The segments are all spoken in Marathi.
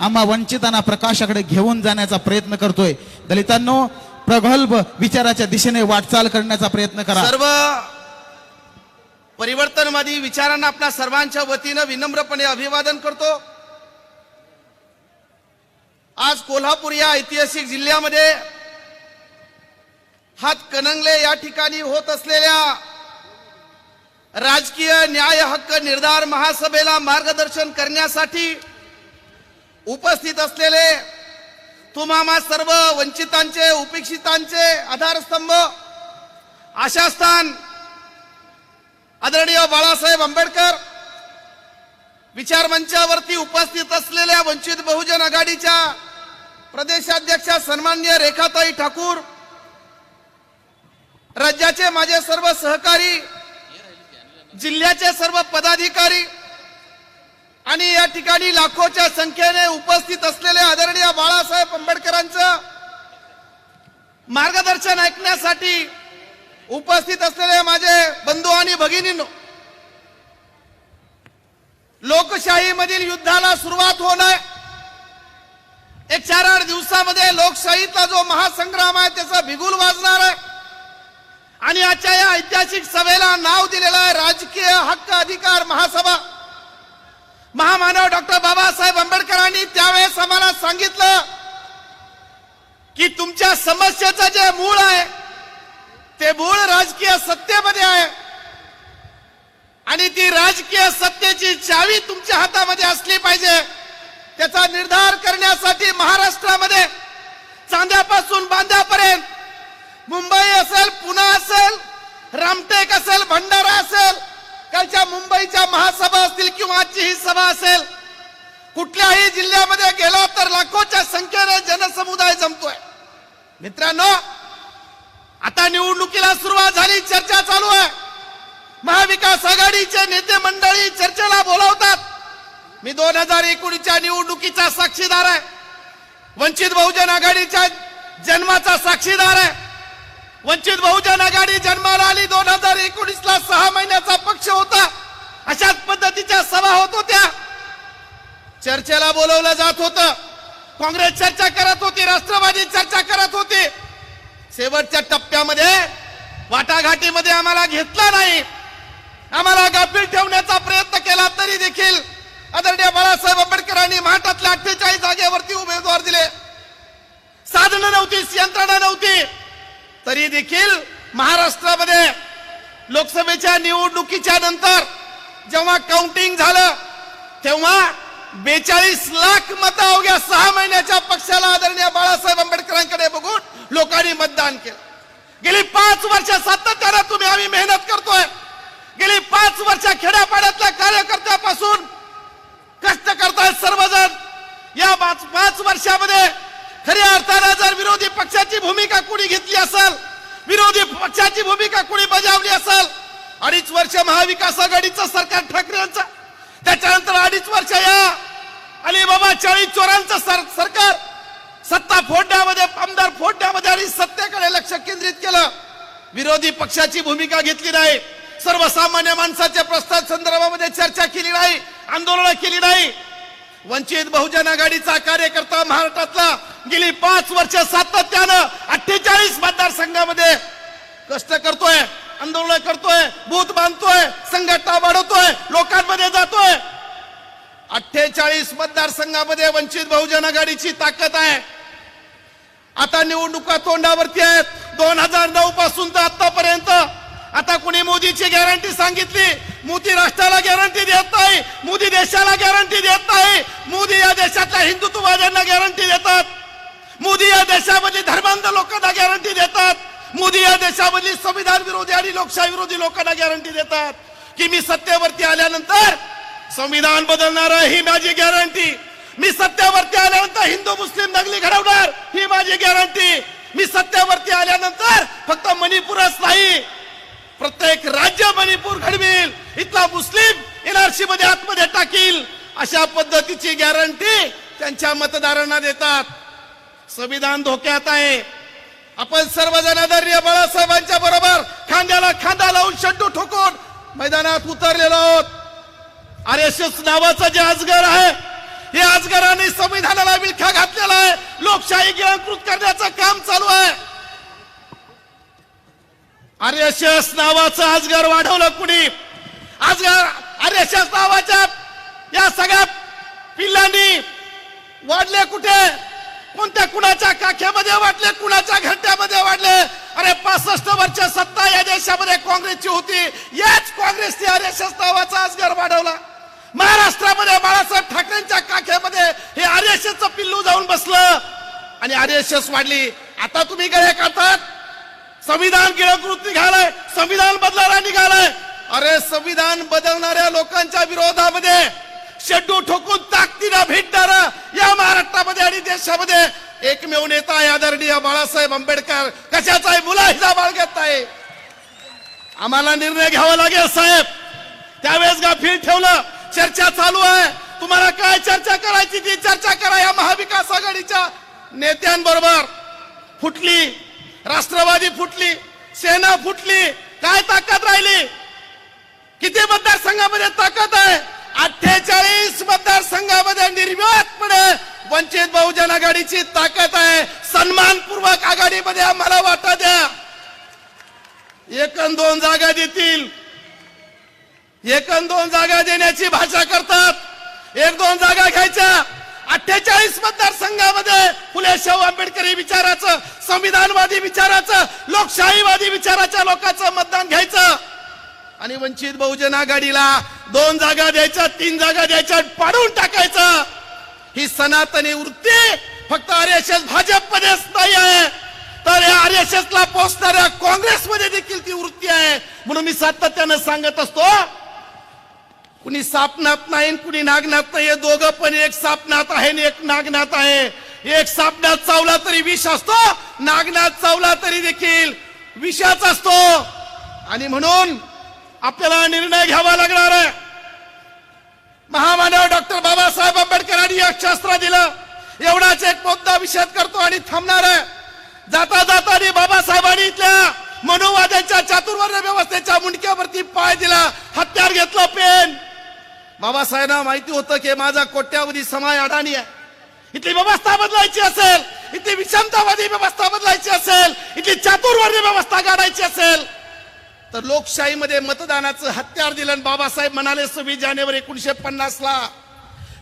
आम्हा वंचितांना प्रकाशाकडे घेऊन जाण्याचा प्रयत्न करतोय. दलितांनो प्रगल्भ विचाराच्या दिशेने वाटचाल करण्याचा प्रयत्न करा. सर्व परिवर्तनवादी विचारांना आपल्या सर्वांच्या वतीनं विनम्रपणे अभिवादन करतो. आज कोल्हापूर या ऐतिहासिक जिल्ह्यामध्ये हातकणंगले या ठिकाणी होत असलेल्या राजकीय न्याय हक्क निर्धार महासभेला मार्गदर्शन करण्यासाठी उपस्थित असलेले तुम्हा सर्व वंचितांचे उपेक्षितांचे आधारस्तंभ आशास्थान आदरणीय बाळासाहेब आंबेडकर विचार मंचावरती उपस्थित असलेल्या वंचित बहुजन आघाडीच्या प्रदेशाध्यक्षा सन्मान्य रेखाताई ठाकूर राज्याचे माझे सर्व सहकारी जिल्ह्याचे सर्व पदाधिकारी आणि या ठिकाणी लाखोच्या संख्येने उपस्थित असलेले आदरणीय बाळासाहेब आंबेडकरांचं मार्गदर्शन ऐकण्यासाठी उपस्थित असलेले माझे बंधू आणि भगिनींनो लोकशाहीमधील युद्धाला सुरुवात होणार एक चार आठ दिवसामध्ये लोकशाहीचा जो महासंग्राम आहे त्याचा बिगुल वाजणार आहे. आणि आजच्या या ऐतिहासिक सभेला नाव दिलेलं आहे राजकीय हक्क अधिकार महासभा. महामानव डॉक्टर बाबासाहेब आंबेडकरांनी त्यावेळेस आम्हाला सांगितलं की तुमच्या समस्येचं जे मूळ आहे ते मूळ राजकीय सत्तेमध्ये आहे. आणि ती राजकीय सत्तेची चावी तुमच्या हातामध्ये असली पाहिजे. त्याचा निर्धार करण्यासाठी महाराष्ट्रामध्ये चांद्यापासून बांध्यापर्यंत मुंबई असेल पुणे असेल रामटेक असेल भंडारा असेल सकाळच्या मुंबईच्या महासभा असतील किंवा आजची ही सभा असेल कुठल्याही जिल्ह्यामध्ये गेला तर लाखोच्या संख्येने जनसमुदाय जमतोय. मित्रांनो आता निवडणुकीला सुरुवात झाली चर्चा चालू आहे. महाविकास आघाडीचे नेते मंडळी चर्चेला बोलावतात. मी दोन हजार एकोणीसच्या निवडणुकीचा साक्षीदार आहे. वंचित बहुजन आघाडीच्या जन्माचा साक्षीदार आहे. वंचित बहुजन आघाडी जन्माला आली. दोन हजार एकोणीस ला सहा महिन्याचा पक्ष होता. अशाच पद्धतीच्या सभा होत होत्या. चर्चेला बोलवलं जात होतं. काँग्रेस चर्चा करत होती. राष्ट्रवादी चर्चा करत होती. शेवटच्या टप्प्यामध्ये वाटाघाटीमध्ये आम्हाला घेतला नाही. आम्हाला गाफील ठेवण्याचा प्रयत्न केला तरी देखील आदरणीय बाळासाहेब आंबेडकरांनी महाटातल्या अठ्ठेचाळीस जागेवरती उमेदवार दिले. साधनं नव्हती यंत्रणा नव्हती. तरी देखील महाराष्ट्रामध्ये लोकसभेच्या निवडणुकीच्या नंतर जेव्हा काउंटिंग झालं तेव्हा बेचाळीस लाख मत अवघ्या सहा महिन्याच्या पक्षाला आदरणीय बाळासाहेब आंबेडकरांकडे बघून लोकांनी मतदान केलं. गेली पाच वर्ष सातत्यानं तुम्ही आम्ही मेहनत करतोय. गेली पाच वर्ष खेड्यापाड्यातल्या कार्यकर्त्यापासून कष्ट करतायत सर्वजण. या पाच वर्षामध्ये खऱ्या अर्थाने जर विरोधी पक्षाची भूमिका कुणी घेतली असेल विरोधी पक्षाची भूमिका कुणी बजावली असेल अडीच वर्ष महाविकास आघाडीचं सरकार ठाकरे यांचं त्याच्यानंतर अडीच वर्ष या अलिबाबा चाळीस चोरांचं सर, सरकार सत्ता फोडण्यामध्ये आमदार फोडण्यामध्ये आणि सत्तेकडे लक्ष केंद्रित केलं. विरोधी पक्षाची भूमिका घेतली नाही. सर्वसामान्य माणसाच्या प्रस्ताव संदर्भामध्ये चर्चा केली नाही आंदोलन केली नाही. वंचित बहुजन आघाडीचा कार्यकर्ता महाराष्ट्रातला गेली पाच वर्ष सातत्यानं अठ्ठेचाळीस मतदारसंघामध्ये कष्ट करतोय आंदोलन करतोय बूथ बांधतोय संघटना वाढवतोय लोकांमध्ये जातोय. अठ्ठेचाळीस मतदारसंघामध्ये वंचित बहुजन आघाडीची ताकद आहे. आता निवडणुका तोंडावरती आहेत. दोन हजार नऊ पासून तर आतापर्यंत आता कुणी मोदीची गॅरंटी सांगितली? मोदी राष्ट्राला गॅरंटी देत नाही मोदी देशाला गॅरंटी देत नाही. मोदी या देशातल्या हिंदुत्ववाद्यांना गॅरंटी देतात. मोदी या देशामधली धर्मांध लोकांना गॅरंटी देतात. मोदी या देशामधली संविधान विरोधी आणि लोकशाही विरोधी लोकांना गॅरंटी देतात. की मी सत्तेवरती आल्यानंतर संविधान बदलणार आहे ही माझी गॅरंटी. मी सत्तेवरती आल्यानंतर हिंदू मुस्लिम दंगली घडवणार ही माझी गॅरंटी. मी सत्तेवरती आल्यानंतर फक्त मणिपूरच नाही. प्रत्येक राज्य मणिपूर घडवेल. इथला मुस्लिम एनआरसी मध्ये आतमध्ये टाकील. अशा पद्धतीची गॅरंटी त्यांच्या मतदारांना देतात. संविधान धोक्यात आहे. आपण सर्वजण आदरणीय बाळासाहेबांच्या बरोबर खांद्याला खांदा लावून शड्डू ठोकून मैदानात उतरलेलो आहोत. आर एस एस नावाचं जे आजगर आहे हे आजगराने संविधानाला विळखा घातलेला आहे. लोकशाही गिळंकृत करण्याचं काम चालू आहे. आर्यशस नावाचं आजगर वाढवलं कुणी? आजगर आर्यशस नावाच्या या सगळ्या पिल्लांनी वाढले कुठे? कोणत्या कुणाच्या काख्यामध्ये वाढले कुणाच्या घंट्यामध्ये वाढले? अरे पासष्ट वर्ष सत्ता या देशामध्ये काँग्रेसची होती. याच काँग्रेसने आर एस नावाचा आजगर वाढवला. महाराष्ट्रामध्ये बाळासाहेब ठाकरेंच्या काख्यामध्ये हे आर पिल्लू जाऊन बसलं. आणि आर एस वाढली. आता तुम्ही गळे काढतात संविधान गिळकृत निघालंय संविधान बदलायला निघालंय. अरे संविधान बदलणाऱ्या लोकांच्या विरोधामध्ये शेड्डू ठोकून ताकदीनं भेटणार या महाराष्ट्रामध्ये आणि देशामध्ये एकमेव नेता आहे आदरणीय बाळासाहेब आंबेडकर. कशाचा आहे? बाळ बाळगत आहे आम्हाला निर्णय घ्यावा लागेल साहेब. त्यावेळेस गाफील ठेवलं? चर्चा चालू आहे. तुम्हाला काय चर्चा करायची ती चर्चा करा या महाविकास आघाडीच्या नेत्यांबरोबर. फुटली. राष्ट्रवादी फुटली सेना फुटली काय ताकद राहिली? किती मतदारसंघामध्ये ताकद आहे? अठ्ठेचाळीस मतदारसंघामध्ये निर्विवादपणे वंचित बहुजन आघाडीची ताकद आहे. सन्मानपूर्वक आघाडीमध्ये आम्हाला वाटा द्या. एक दोन जागा देतील. एक दोन जागा देण्याची भाषा करतात. एक दोन जागा घ्यायच्या. अठ्ठेचाळीस मतदारसंघामध्ये फुले शाहू आंबेडकरी विचाराचं संविधानवादी विचाराचं लोकशाहीवादी विचाराच्या लोकांचं मतदान घ्यायचं. आणि वंचित बहुजन आघाडीला दोन जागा द्यायच्या तीन जागा द्यायच्या पाडून टाकायचं. ही सनातनी वृत्ती फक्त आर एस एस भाजपमध्येच नाही आहे. तर या आर एस एस ला पोचणाऱ्या काँग्रेसमध्ये देखील ती वृत्ती आहे. म्हणून मी सातत्यानं सांगत असतो कुणी सापनात नाही कुणी नागनाथ नाही दोघं पण एक सापनात आहे आणि एक नागनाथ आहे. एक सापनात चावला तरी विष असतो नागनाथ चावला तरी देखील विषाच असतो. आणि म्हणून आपल्याला निर्णय घ्यावा लागणार आहे. महामानव डॉक्टर बाबासाहेब आंबेडकरांनी एक शास्त्र दिलं. एवढाच एक मुद्दा विषद करतो आणि थांबणार आहे. जाता जाता बाबासाहेबांनी इथल्या मनोवाद्यांच्या चातुर्वर्ण्य व्यवस्थेच्या मुंडक्यावरती पाय दिला हत्यार घेतलं पेन. बाबासाहेबांना माहिती होतं की माझा कोट्यावधी समाज अडाणी आहे. इथली व्यवस्था बदलायची असेल इथली विषमतावादी व्यवस्था बदलायची असेल इथली चातुर्वर्णी व्यवस्था काढायची असेल तर लोकशाहीमध्ये मतदानाचं हत्यार दिलं बाबासाहेब म्हणाले सव्वीस जानेवारी एकोणीशे पन्नास ला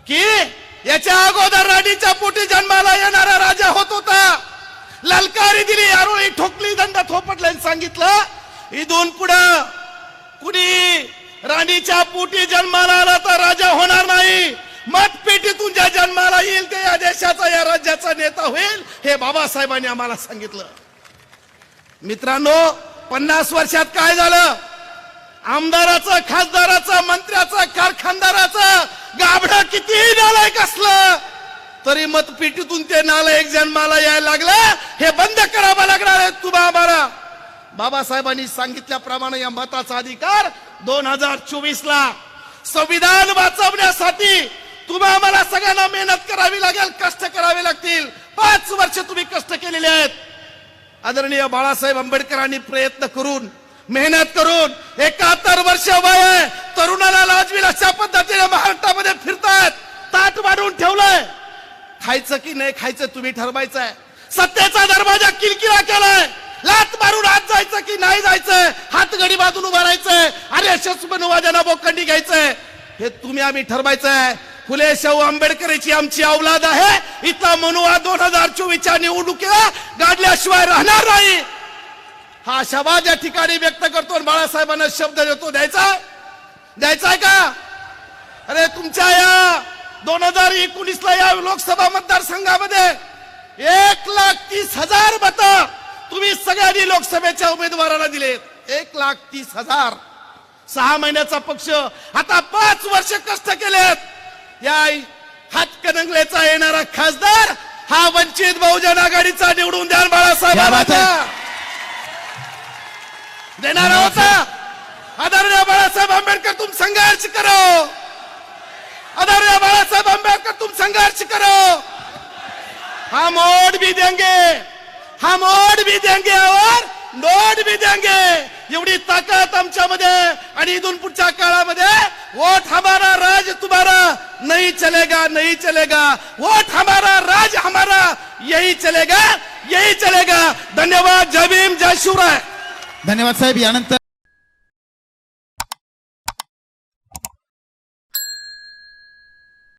की याच्या अगोदर राणीच्या पोटी जन्माला येणारा राजा होत होता. ललकारी दिली आरोळी ठोकली दंड थोपटल्याने सांगितलं इथून पुढं कुणी राणीच्या पोटी जन्माला आला तर राजा होणार नाही. मतपेटीतून ज्या जन्माला येईल ते या देशाचा या राज्याचा नेता होईल हे बाबासाहेबांनी आम्हाला सांगितलं. मित्रांनो पन्नास वर्षात काय झालं? आमदाराचं खासदाराचं मंत्र्याचं कारखानदाराचं गाभड कितीही नालायक असलं तरी मतपेटीतून ते नालायक जन्माला यायला लागलं. हे बंद करावं लागणार आहे तुम्हा आम्हाला. बाबासाहेबांनी सांगितल्याप्रमाणे या मताचा अधिकार दोन हजार चोवीस ला संविधान वाचवण्यासाठी तुम्हा आम्हाला सगळ्यांना मेहनत करावी लागेल कष्ट करावे लागतील. पाच वर्ष तुम्ही कष्ट केलेले आहेत. आदरणीय बाळासाहेब आंबेडकरांनी प्रयत्न करून मेहनत करून एकाहत्तर वर्ष वय तरुणाला लाजवील अशा पद्धतीने महाराष्ट्रामध्ये फिरतायत. ताट वाढवून ठेवलंय. खायचं की नाही खायचं तुम्ही ठरवायचं आहे सत्तेचा दरवाजा किलकिला केलाय. लात मारून आत जायचं की नाही जायचं? हात गडी बाजून उभा राहायचंय अरे यशस्वी बोकंडी घ्यायचंय हे तुम्ही आम्ही ठरवायचंय. फुले शाहू आंबेडकरची आमची औलाद आहे. इथला मनुवा दोन हजार चोवीसच्या निवडणुकीला गाडल्याशिवाय राहणार नाही. हा आशावाद या ठिकाणी व्यक्त करतो आणि बाळासाहेबांना शब्द देतो. द्यायचा? द्यायचा आहे का? अरे तुमच्या या दोन हजार एकोणीस ला या लोकसभा मतदारसंघामध्ये एक लाख तीस हजार मत तुम्ही सगळ्यांनी लोकसभेच्या उमेदवाराला दिलेत एक लाख तीस हजार. सहा महिन्याचा पक्ष. आता पाच वर्ष कष्ट केलेत. या हातकणंगलेचा येणारा खासदार हा वंचित बहुजन आघाडीचा निवडून द्या बाळासाहेब? देणारा होता आदरणीय बाळासाहेब आंबेडकर तुम संघर्ष करो. आदरणीय बाळासाहेब आंबेडकर तुम संघर्ष करो. हम वोट भी देंगे. हम ओढ भी देंगे और नोट भी देंगे. एवढी ताकद आमच्यामध्ये आणि इथून पुढच्या काळामध्ये वोट हमारा राज तुम्हारा नहीं चलेगा नाही चलेगा. वोट हमारा राज हमारा यही चलेगा यही चलेगा. धन्यवाद. जय भीम जय शिवराय. धन्यवाद साहेब. यानंतर